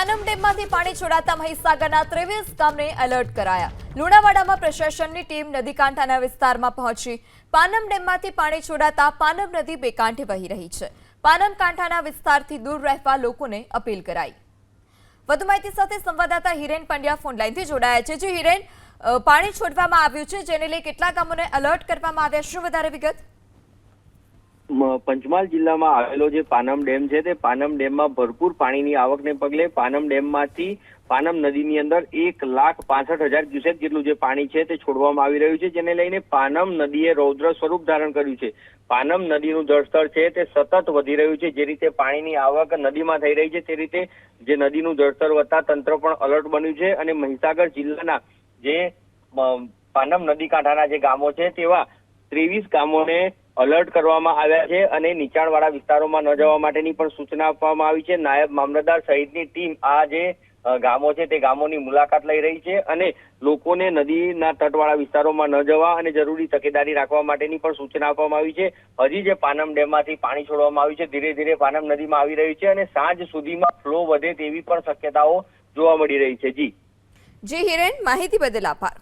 પાનમ ડેમમાંથી પાણી છોડાતા મહીસાગરના ત્રેવીસ ગામને એલર્ટ કરાયા. લુણાવાડામાં પ્રશાસનની ટીમ નદી કાંઠાના વિસ્તારમાં પહોંચી. પાનમ ડેમમાંથી પાણી છોડાતા પાનમ નદી બે વહી રહી છે. પાનમ કાંઠાના વિસ્તારથી દૂર રહેવા લોકોને અપીલ કરાઈ. વધુ માહિતી સાથે સંવાદદાતા હિરેન પંડ્યા ફોન લાઈનથી જોડાયા છે. જે હિરેન પાણી છોડવામાં આવ્યું છે, જેને લઈ કેટલા ગામોને એલર્ટ કરવામાં આવ્યા શું વધારે વિગત? પંચમહાલ જિલ્લામાં આવેલો જે પાનમ ડેમ છે, તે પાનમ ડેમમાં ભરપૂર પાણીની આવકને પગલે પાનમ ડેમમાંથી પાનમ નદીની અંદર એક લાખ પાસઠ હજાર ક્યુસેક જેટલું જે પાણી છે તે છોડવામાં આવી રહ્યું છે, જેને લઈને પાનમ નદીએ રૌદ્ર સ્વરૂપ ધારણ કર્યું છે. પાનમ નદીનું જળસ્તર છે તે સતત વધી રહ્યું છે, જે રીતે પાણીની આવક નદીમાં થઈ રહી છે, તે રીતે જે નદીનું જળસ્તર વધતા તંત્ર પણ અલર્ટ બન્યું છે અને મહીસાગર જિલ્લાના જે પાનમ નદી કાંઠાના જે ગામો છે, તેવા ત્રેવીસ ગામોને અલર્ટ કરવામાં આવ્યા છે અને નીચાણવાળા વિસ્તારોમાં ન જવા માટેની પણ સૂચના આપવામાં આવી છે. નાયબ મામલતદાર સહિતની ટીમ આ જે ગામો છે તે ગામોની મુલાકાત લઈ રહી છે અને લોકોને નદીના તટવાળા વિસ્તારોમાં ન જવા અને જરૂરી તકેદારી રાખવા માટેની પણ સૂચના આપવામાં આવી છે. હજી જે પાનમ ડેમમાંથી પાણી છોડવામાં આવ્યું છે, ધીરે ધીરે પાનમ નદીમાં આવી રહ્યું છે અને સાંજ સુધીમાં ફ્લો વધે તેવી પણ શક્યતાઓ જોવા મળી રહી છે. જી. જી હિરેન, માહિતી બદલ આભાર.